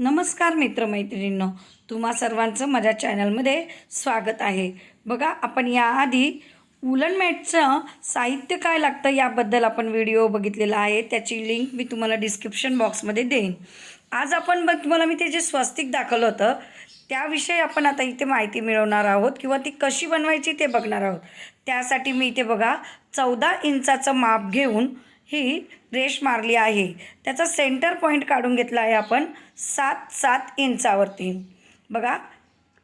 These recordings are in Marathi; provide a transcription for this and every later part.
नमस्कार मित्रमैत्रिणींनो तुम्हा सर्वांचं माझ्या चॅनलमध्ये स्वागत आहे. बघा आपण याआधी वुलन मॅटचं साहित्य काय लागतं याबद्दल आपण व्हिडिओ बघितलेला आहे. त्याची लिंक मी तुम्हाला डिस्क्रिप्शन बॉक्समध्ये देईन. आज आपण बघ तुम्हाला मी ते जे स्वस्तिक दाखवलं होतं त्याविषयी आपण आता इथे माहिती मिळवणार आहोत किंवा ती कशी बनवायची ते बघणार आहोत. त्यासाठी मी इथे बघा चौदा इंचाचं माप घेऊन ही रेष मारली आहे. त्याचा सेंटर पॉईंट काढून घेतला आहे आपण सात सात इंचावरती. बघा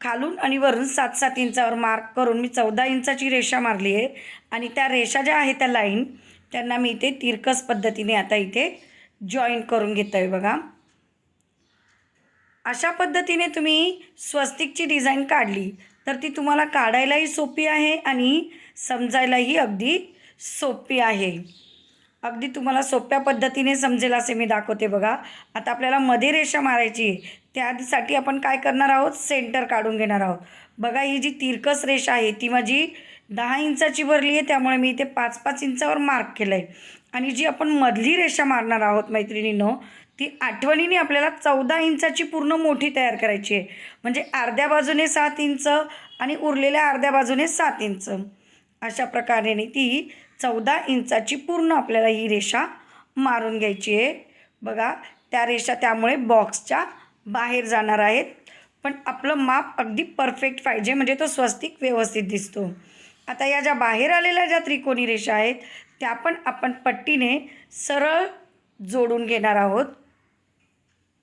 खालून आणि वरून सात सात इंचावर मार्क करून मी चौदा इंचाची रेषा मारली आहे. आणि त्या रेषा ज्या आहेत त्या लाईन त्यांना मी इथे तिरकस पद्धतीने आता इथे जॉईन करून घेत आहे बघा. अशा पद्धतीने तुम्ही स्वस्तिकची डिझाईन काढली तर ती तुम्हाला काढायलाही सोपी आहे आणि समजायलाही अगदी सोपी आहे. अगदी तुम्हाला सोप्या पद्धतीने समजेल असे मी दाखवते बघा. आता आपल्याला मध्ये रेषा मारायची आहे. त्यासाठी आपण काय करणार आहोत? सेंटर काढून घेणार आहोत. बघा ही जी तिरकस रेषा आहे ती माझी दहा इंचाची भरली आहे. त्यामुळे मी इथे पाच पाच इंचावर मार्क केलं आहे आणि जी आपण मधली रेषा मारणार आहोत मैत्रिणींनो ती आठवणीने आपल्याला चौदा इंचाची पूर्ण मोठी तयार करायची आहे. म्हणजे अर्ध्या बाजूने सात इंच आणि उरलेल्या अर्ध्या बाजूने सात इंच. अशा प्रकारे ती चौदा इंचाची पूर्ण आपल्याला ही रेषा मारून घ्यायची आहे. बघा त्या रेषा त्यामुळे बॉक्सच्या बाहेर जाणार आहेत. पण आपलं माप अगदी परफेक्ट पाहिजे म्हणजे तो स्वस्तिक व्यवस्थित दिसतो. आता या ज्या बाहेर आलेल्या ज्या त्रिकोणी रेषा आहेत त्या पण आपण पट्टीने सरळ जोडून घेणार आहोत.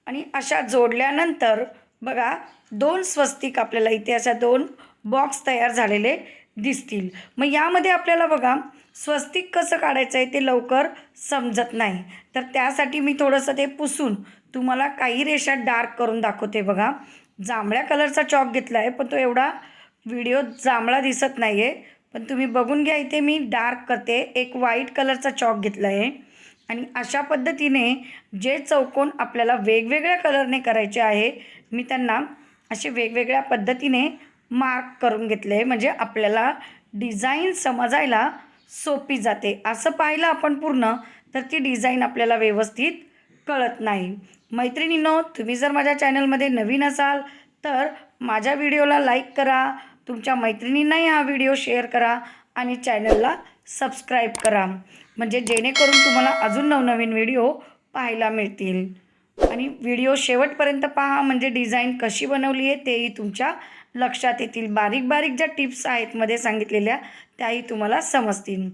आणि अशा जोडल्यानंतर बघा दोन स्वस्तिक आपल्याला इथे अशा दोन बॉक्स तयार झालेले दिसतील. मग यामध्ये आपल्याला बघा स्वस्तिक कसं काढायचं आहे ते लवकर समजत नाही. तर त्यासाठी मी थोडंसं ते पुसून तुम्हाला काही रेषा डार्क करून दाखवते बघा. जांभळ्या कलरचा चॉक घेतला आहे पण तो एवढा व्हिडिओ जांभळा दिसत नाही आहे पण तुम्ही बघून घ्या इथे मी डार्क करते. एक व्हाईट कलरचा चॉक घेतला आहे आणि अशा पद्धतीने जे चौकोन आपल्याला वेगवेगळ्या कलरने करायचे आहे मी त्यांना असे वेगवेगळ्या पद्धतीने मार्क करून घेतले. म्हणजे आपल्याला डिझाईन समजायला सोपी जाते. असं पाहिलं आपण पूर्ण तर ती डिझाईन आपल्याला व्यवस्थित कळत नाही. मैत्रिणींनो तुम्ही जर माझ्या चॅनलमध्ये नवीन असाल तर माझ्या व्हिडिओला लाईक करा. तुमच्या मैत्रिणींनाही हा व्हिडिओ शेअर करा आणि चॅनलला सबस्क्राईब करा. म्हणजे जेणेकरून तुम्हाला अजून नवनवीन व्हिडिओ पाहायला मिळतील. आणि व्हिडिओ शेवटपर्यंत पहा म्हणजे डिझाईन कशी बनवली आहे तेही तुमच्या लक्षात येतील. बारीक बारीक ज्या टिप्स आहेत मध्ये सांगितलेल्या त्याही तुम्हाला समजतील.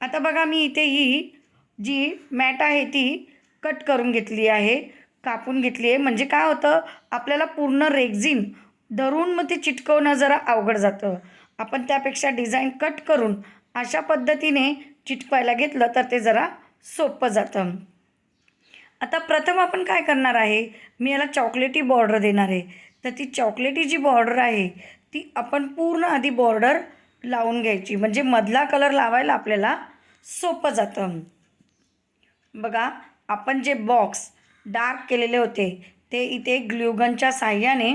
आता बघा मी इथे ही जी मॅट आहे ती कट करून घेतली आहे कापून घेतली आहे. म्हणजे काय होतं आपल्याला पूर्ण रेग्झिन धरून मग ते चिटकवणं जरा अवघड जातं. आपण त्यापेक्षा डिझाईन कट करून अशा पद्धतीने चिटकवायला घेतलं तर ते जरा सोपं जातं. आता प्रथम आपण काय करणार आहे मी याला चॉकलेटी बॉर्डर देणार आहे. तर ती चॉकलेटी जी बॉर्डर आहे ती आपण पूर्ण आधी बॉर्डर लावून घ्यायची. म्हणजे मधला कलर लावायला आपल्याला सोपं जातं. बघा आपण जे बॉक्स डार्क केलेले होते ते इथे ग्ल्यूगनच्या साह्याने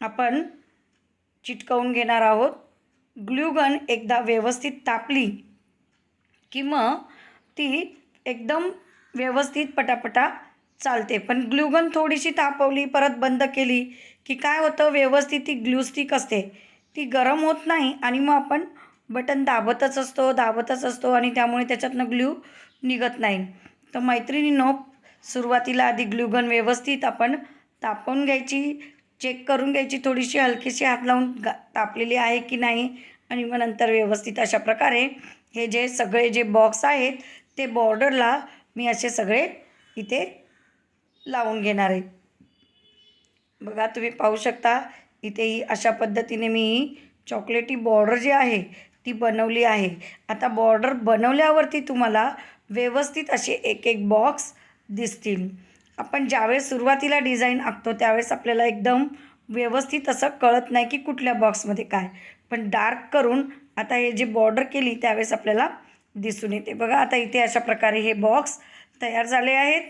आपण चिटकवून घेणार आहोत. ग्ल्यूगन एकदा व्यवस्थित तापली की मग ती एकदम व्यवस्थित पटापटा चालते. पण ग्ल्यूगन थोडीशी तापवली परत बंद केली की काय होतं व्यवस्थित ती ग्लू स्टिक असते. ती गरम होत नाही आणि मग आपण बटन दाबतच असतो दाबतच असतो आणि त्यामुळे त्याच्यातनं ग्ल्यू निघत नाही. तर मैत्रिणीनो सुरुवातीला आधी ग्लूगन व्यवस्थित आपण तापवून घ्यायची चेक करून घ्यायची थोडीशी हलकीशी हात लावून गा तापलेली आहे की नाही आणि मग नंतर व्यवस्थित अशा प्रकारे हे जे सगळे जे बॉक्स आहेत ते बॉर्डरला मी असे सगळे इथे लावून घेणार आहे. बघा तुम्ही पाहू शकता इथेही अशा पद्धतीने मी चॉकलेटी बॉर्डर जी आहे ती बनवली आहे. आता बॉर्डर बनवल्यावरती तुम्हाला व्यवस्थित असे एक एक बॉक्स दिसतील. आपण ज्यावेळेस सुरुवातीला डिझाईन आखतो त्यावेळेस आपल्याला एकदम व्यवस्थित असं कळत नाही की कुठल्या बॉक्समध्ये काय. पण डार्क करून आता हे जे बॉर्डर केली त्यावेळेस आपल्याला दिसून येते. बघा आता इथे अशा प्रकारे हे बॉक्स तयार झाले आहेत.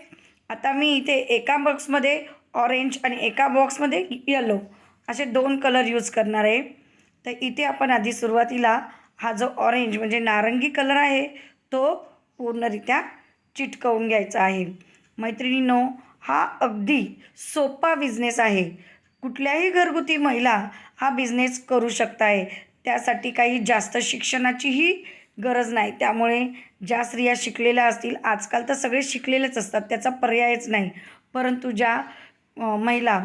आता मी इथे एका बॉक्समध्ये ऑरेंज आणि एका बॉक्समध्ये येलो. असे दोन कलर यूज करणार आहे. तर इथे आपण आधी सुरुवातीला हा जो ऑरेंज म्हणजे नारंगी कलर आहे तो पूर्णरित्या चिटकवून घ्यायचा आहे. मैत्रिणींनो हा अगदी सोपा बिझनेस आहे. कुठल्याही घरगुती महिला हा बिझनेस करू शकताय. त्यासाठी काही जास्त शिक्षणाचीही गरज नाही. त्यामुळे ज्या स्त्रिया शिकलेल्या असतील आजकाल तर सगळे शिकलेलेच असतात त्याचा पर्यायच नाही. परंतु ज्या महिला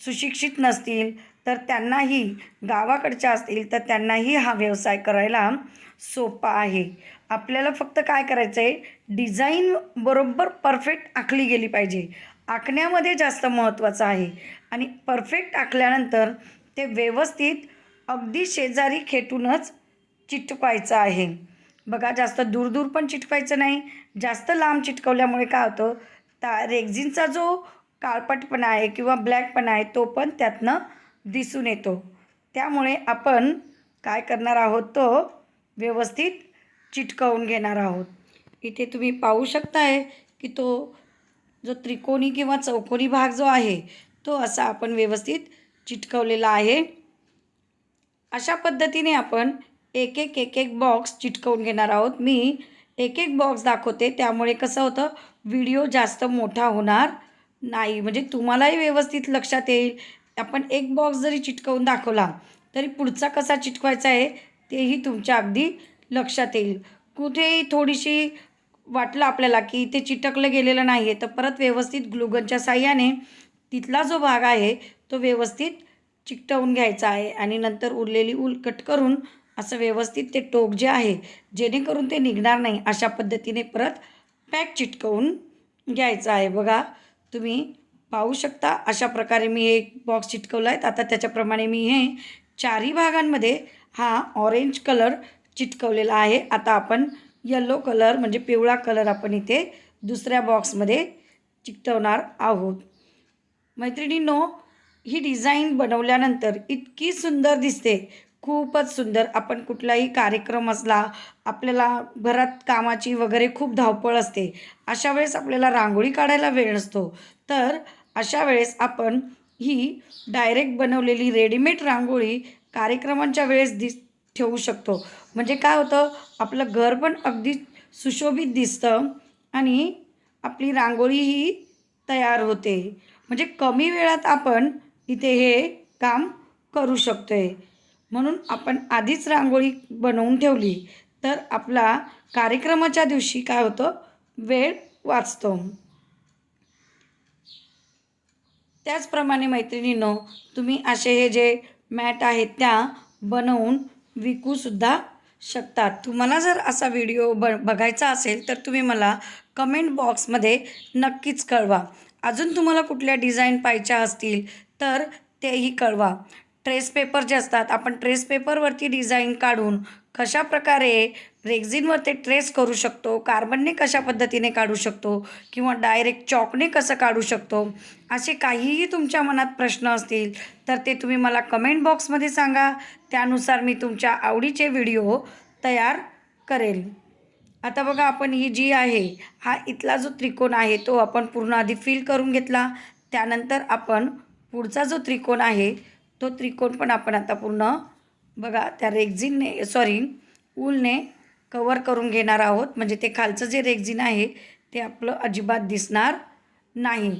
सुशिक्षित नसतील तर त्यांनाही गावाकडच्या असतील तर त्यांनाही हा व्यवसाय करायला सोपा आहे. आपल्याला फक्त काय करायचं आहे डिझाईन बरोबर परफेक्ट आखली गेली पाहिजे. आखण्यामध्ये जास्त महत्त्वाचं आहे. आणि परफेक्ट आखल्यानंतर ते व्यवस्थित अगदी शेजारी खेटूनच चिटकवायचं आहे. बघा जास्त दूर दूर पण चिटकवायचं नाही. जास्त लांब चिटकवल्यामुळे काय होतं? ता रेग्झिनचा जो काळपटपणा आहे किंवा ब्लॅकपणा आहे तो पण त्यातनं दिसून येतो. त्यामुळे आपण काय करणार आहोत? तो व्यवस्थित चिटकवून घेणार आहोत. इथे तुम्ही पाहू शकताय की तो जो त्रिकोणी किंवा चौकोनी भाग जो आहे तो असा आपण व्यवस्थित चिटकवलेला आहे. अशा पद्धतीने आपण एक एक एक एक बॉक्स चिटकवून घेणार आहोत. मी एक एक बॉक्स दाखवते. त्यामुळे कसं होतं? व्हिडिओ जास्त मोठा होणार नाही म्हणजे तुम्हालाही व्यवस्थित लक्षात येईल. आपण एक बॉक्स जरी चिटकवून दाखवला तरी पुढचा कसा चिटकवायचा आहे तेही तुमच्या अगदी लक्षात येईल. कुठेही थोडीशी वाटलं आपल्याला की ते चिटकलं गेलेलं नाही आहे तर परत व्यवस्थित ग्लुगनच्या साह्याने तिथला जो भाग आहे तो व्यवस्थित चिकटवून घ्यायचा आहे आणि नंतर उरलेली ऊल कट करून असं व्यवस्थित ते टोक जे आहे जेणेकरून ते निघणार नाही अशा पद्धतीने परत पॅक चिटकवून घ्यायचं आहे. बघा तुम्ही पाहू शकता. अशा प्रकारे मी एक बॉक्स चिटकवला आहे आता त्याच्याप्रमाणे मी हे चारही भागांमध्ये हा ऑरेंज कलर चिटकवलेला आहे. आता आपण यल्लो कलर म्हणजे पिवळा कलर आपण इथे दुसऱ्या बॉक्समध्ये चिकटवणार आहोत. मैत्रिणींनो ही डिझाईन बनवल्यानंतर इतकी सुंदर दिसते. खूपच सुंदर. आपण कुठलाही कार्यक्रम असला आपल्याला घरात कामाची वगैरे खूप धावपळ असते. अशा वेळेस आपल्याला रांगोळी काढायला वेळ नसतो. तर अशा वेळेस आपण ही डायरेक्ट बनवलेली रेडीमेड रांगोळी कार्यक्रमांच्या वेळेस दिस ठेवू शकतो. म्हणजे काय होतं आपलं घर पण अगदी सुशोभित दिसतं आणि आपली रांगोळीही तयार होते. म्हणजे कमी वेळात आपण इथे हे काम करू शकतो आहे म्हणून आपण आधीच रांगोळी बनवून ठेवली. तर आपला कार्यक्रमाच्या दिवशी काय होतं? वेळ वाचतो. त्याचप्रमाणे मैत्रिणींनो तुम्ही असे हे जे मॅट आहेत त्या बनवून विकूसुद्धा शकतात. तुम्हाला जर असा व्हिडिओ ब बघायचा असेल तर तुम्ही मला कमेंट बॉक्समध्ये नक्कीच कळवा. अजून तुम्हाला कुठल्या डिझाईन पाहिजे असतील तर तेही कळवा. ट्रेस पेपर जे असतात आपण ट्रेस पेपरवरती डिझाईन काढून कशा प्रकारे रेक्झिनवर ते ट्रेस करू शकतो कार्बनने कशा पद्धतीने काढू शकतो किंवा डायरेक्ट चॉकने कसं काढू शकतो असे काहीही तुमच्या मनात प्रश्न असतील तर ते तुम्ही मला कमेंट बॉक्समध्ये सांगा. त्यानुसार मी तुमच्या आवडीचे व्हिडिओ तयार करेल. आता बघा आपण ही जी आहे हा इथला जो त्रिकोण आहे तो आपण पूर्ण आधी फिल करून घेतला. त्यानंतर आपण पुढचा जो त्रिकोण आहे तो त्रिकोण पण आपण आता पूर्ण बघा त्या रेग्झिनने सॉरी ऊलने कवर करून घेणार आहोत. म्हणजे ते खालचं जे रेग्झिन आहे ते आपलं अजिबात दिसणार नाही.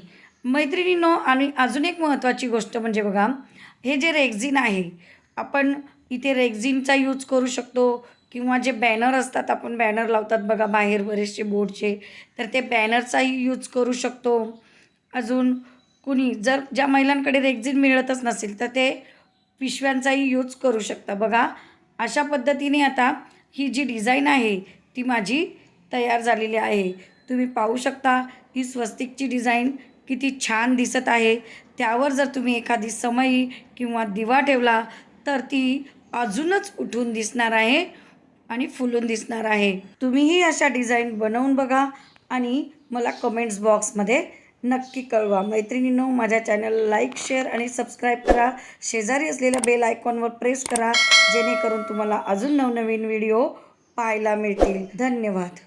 मैत्रिणींनो आणि अजून एक महत्त्वाची गोष्ट म्हणजे बघा हे जे रेग्झिन आहे आपण इथे रेग्झिनचा यूज करू शकतो. किंवा जे बॅनर असतात आपण बॅनर लावतात बघा बाहेर बरेचसे बोर्डचे. तर ते बॅनरचाही यूज करू शकतो. अजून कुणी जर ज्या महिलांकडे रेक्झिन मिळतच नसेल तर ते पिशव्यांचाही यूज करू शकता बघा अशा पद्धतीने आता ही जी डिझाईन आहे ती माझी तयार झालेली आहे. तुम्ही पाहू शकता ही स्वस्तिकची डिझाईन किती छान दिसत आहे. त्यावर जर तुम्ही एखादी समयी किंवा दिवा ठेवला तर ती अजूनच उठून दिसणार आहे आणि फुलून दिसणार आहे. तुम्हीही अशा डिझाईन बनवून बघा आणि मला कमेंट्स बॉक्समध्ये नक्की कळवा. मैत्रिणींनो माझ्या चॅनलला लाईक शेअर आणि सबस्क्राईब करा. शेजारी असलेल्या बेल आयकॉनवर प्रेस करा जेणेकरून तुम्हाला अजून नवनवीन व्हिडिओ पाहायला मिळतील. धन्यवाद.